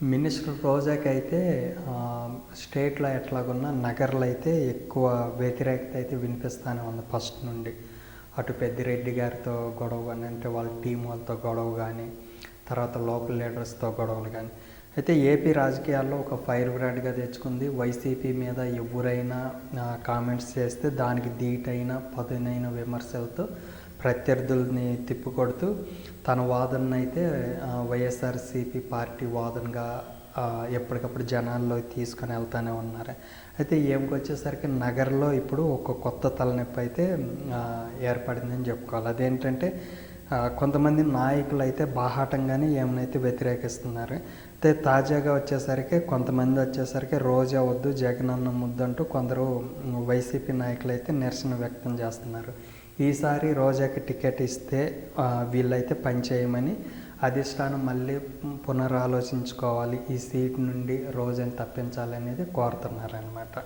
Minister రోజాకి అయితే స్టేట్లో ఎట్లాగున్నా నగర్లో అయితే ఎక్కువ వ్యతిరేకత అయితే వినిపిస్తానే ఉంది ఫస్ట్ నుండి. అటు పెద్దిరెడ్డి గారితో గొడవ కానీ అంటే వాళ్ళ టీం వాళ్ళతో గొడవ కానీ తర్వాత లోకల్ లీడర్స్తో గొడవలు కానీ అయితే ఏపీ రాజకీయాల్లో ఒక ఫైర్ బ్రాండ్గా తెచ్చుకుంది. వైసీపీ మీద ఎవరైనా కామెంట్స్ చేస్తే దానికి ధీటైన పదునైన విమర్శలతో ప్రత్యర్థుల్ని తిప్పికొడుతూ తన వాదనను అయితే వైఎస్ఆర్సీపీ పార్టీ వాదనగా ఎప్పటికప్పుడు జనాల్లో తీసుకొని వెళ్తూనే ఉన్నారు. అయితే ఏమికి వచ్చేసరికి నగరంలో ఇప్పుడు ఒక కొత్త తలనొప్పి అయితే ఏర్పడిందని చెప్పుకోవాలి. అదేంటంటే కొంతమంది నాయకులు అయితే బాహాటంగానే ఏమనైతే వ్యతిరేకిస్తున్నారు. అయితే తాజాగా వచ్చేసరికి కొంతమంది వచ్చేసరికి రోజా వద్దు జగనన్న ముద్దు అంటూ కొందరు వైసీపీ నాయకులు అయితే నిరసన వ్యక్తం చేస్తున్నారు. ఈసారి రోజాకి టికెట్ ఇస్తే వీళ్ళైతే పనిచేయమని అధిష్టానం మళ్ళీ పునరాలోచించుకోవాలి. ఈ సీట్ నుండి రోజాని తప్పించాలనేది కోరుతున్నారనమాట